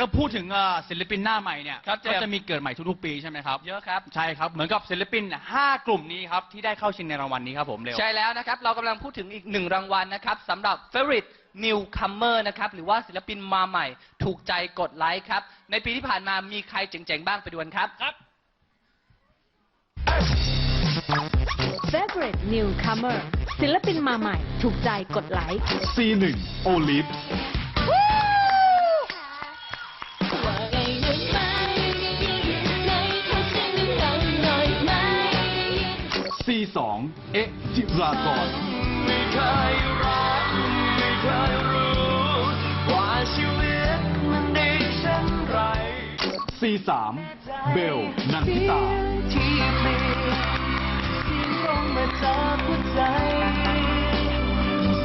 ก็พูดถึงเอ่อศิลปินหน้าใหม่เนี่ยครับเจมส์ ก็จะมีเกิดใหม่ทุกๆปีใช่ไหมครับ เยอะครับ ใช่ครับเหมือนกับศิลปิน 5 กลุ่มนี้ครับ ที่ได้เข้าชิงในรางวัลนี้ครับผมเร็ว ใช่แล้วนะครับ เรากำลังพูดถึงอีกหนึ่งรางวัลนะครับสำหรับ Favorite Newcomer นะครับ หรือว่าศิลปินมาใหม่ ถูกใจกดไลค์ครับ ในปีที่ผ่านมามีใครเจ๋งๆบ้างไปดูกันครับ ครับ Favorite Newcomer ศิลปินมาใหม่ ถูกใจกดไลค์ C1 Olive C2 เอ๊ะจิรากรไม่เคยรักไม่เคยรู้ว่าชีวิตมันดีเช่นไร C3 เบลนันทิตาที่มีเสียงร้องมาจากหัวใจ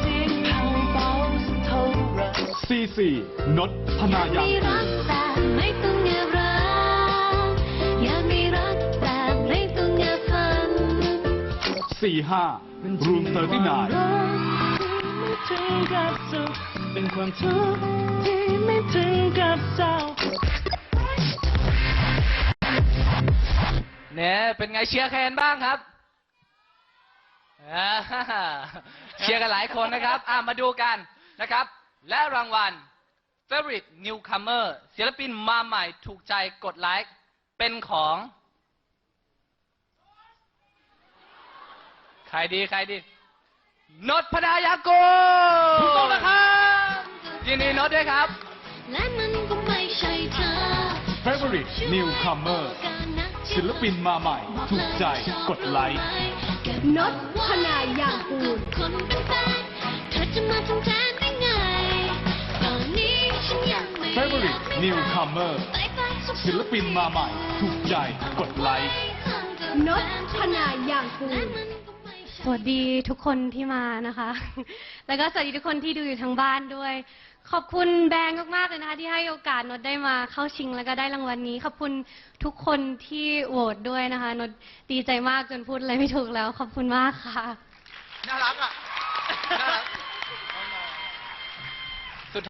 เสียงแผ่วเบาสักเท่าไหร C4 นดธนายางมีรักแต่ไม่ต้องแอบ C5 รูมเตอร์ที่นายไม่ถึงกับสุขเป็นความทุกข์ที่ไม่ถึงกับเศร้าเนี่ยเป็นไงเชียร์แคนบ้างครับอ่าเชียร์กันหลายคนนะครับอะมาดูกันนะครับ และรางวัล Favorite Newcomer ศิลปินมาใหม่ถูกใจกดไลค์เป็นของ ครดีใครดีนดพนายากูลถูกต้องนะครับยินดีนดด้วยครับ และมันก็ไม่ใช่เธอ Favorite Newcomer ศิลปินมาใหม่ ถูกใจกดไลค์นดพนายางกูลคนเป็นแฟนเธอจะมาทำแทนได้ไง ตอนนี้ฉันยังไม่ Favorite Newcomer ศิลปินมาใหม่ ถูกใจกดไลค์นดพนายางกูล สวัสดีทุกคนที่มานะคะ แล้วก็สวัสดีทุกคนที่ดูอยู่ทางบ้านด้วย ขอบคุณแบงค์มากๆเลยนะคะที่ให้โอกาสนดได้มาเข้าชิงแล้วก็ได้รางวัลนี้ ขอบคุณทุกคนที่โหวตด้วยนะคะนดดีใจมากจนพูดอะไรไม่ถูกแล้ว ขอบคุณมากค่ะ น่ารักอะน่ารัก